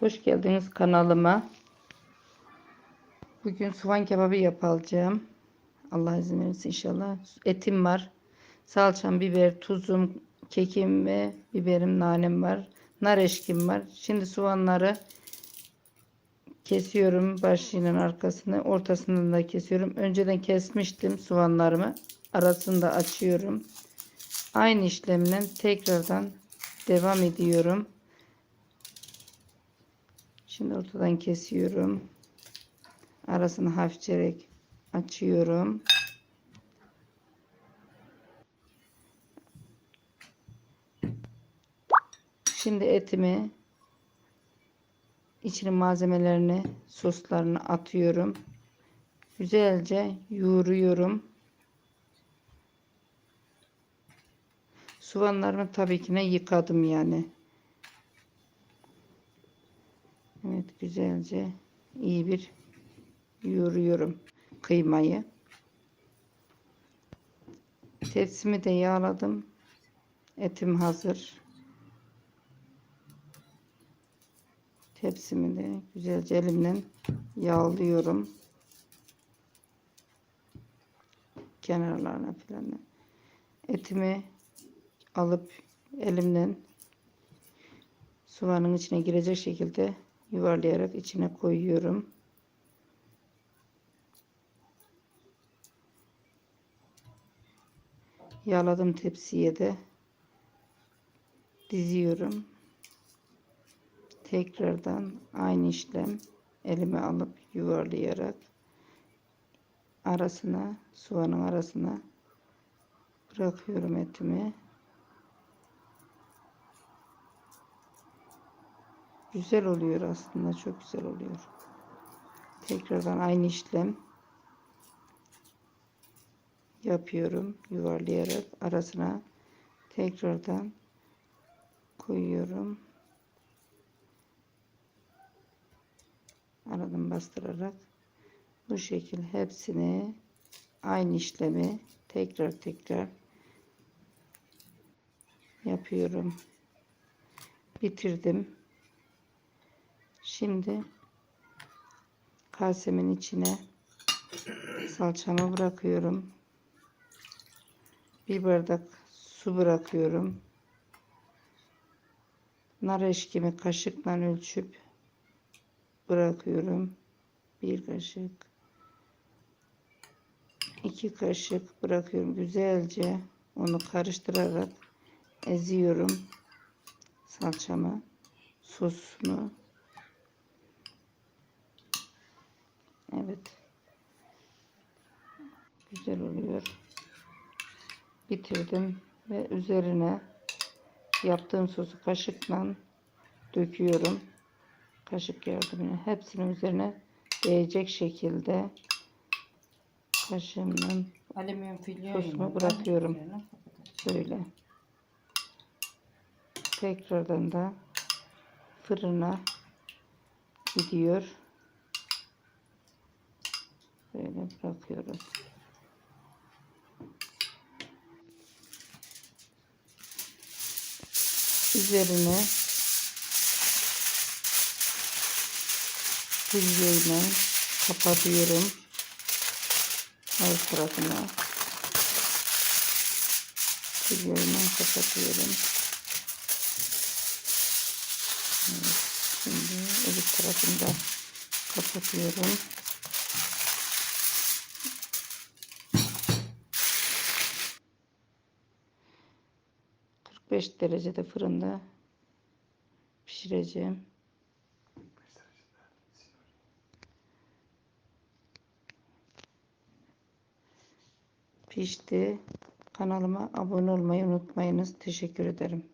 Hoş geldiniz kanalıma. Bugün soğan kebabı yapacağım. Allah izin verirse inşallah. Etim var. Salçam, biber, tuzum, kekim ve biberim, nanem var. Nar eşkim var. Şimdi soğanları kesiyorum. Başıyla arkasını, ortasından da kesiyorum. Önceden kesmiştim soğanlarımı. Arasını da açıyorum. Aynı işlemle tekrardan devam ediyorum. Şimdi ortadan kesiyorum. Arasını hafifçe açıyorum. Şimdi etimi içine malzemelerini, soslarını atıyorum. Güzelce yoğuruyorum. Soğanlarımı tabii ki ne yıkadım yani. Evet güzelce iyi bir yoğuruyorum kıymayı. Tepsimi de yağladım. Etim hazır. Tepsimi de güzelce elimle yağlıyorum. Kenarlarına falan. Etimi alıp elimle soğanın içine girecek şekilde yuvarlayarak içine koyuyorum. Yağladım tepsiye de diziyorum. Tekrardan aynı işlem elime alıp yuvarlayarak arasına soğanın arasına bırakıyorum etimi. Güzel oluyor aslında. Çok güzel oluyor. Tekrardan aynı işlem yapıyorum. Yuvarlayarak arasına tekrardan koyuyorum. Aradan bastırarak bu şekil hepsini aynı işlemi tekrar tekrar yapıyorum. Bitirdim. Şimdi kasemin içine salçamı bırakıyorum. Bir bardak su bırakıyorum. Nar eşkimi kaşıkla ölçüp bırakıyorum. Bir kaşık. iki kaşık bırakıyorum. Güzelce onu karıştırarak eziyorum. Salçamı, sosunu Evet. Güzel oluyor. Bitirdim ve üzerine yaptığım sosu kaşıkla döküyorum. Kaşık yardımıyla hepsinin üzerine değecek şekilde kaşığımla Alüminyum Sosunu bırakıyorum. şöyle tekrardan da fırına gidiyor. Böyle bırakıyoruz. Üzerine filyeyle kapatıyorum. Her tarafına filyeyle kapatıyorum. Evet, şimdi öbür tarafını da kapatıyorum. 45 derecede fırında pişireceğim. Pişti. Kanalıma abone olmayı unutmayınız. Teşekkür ederim.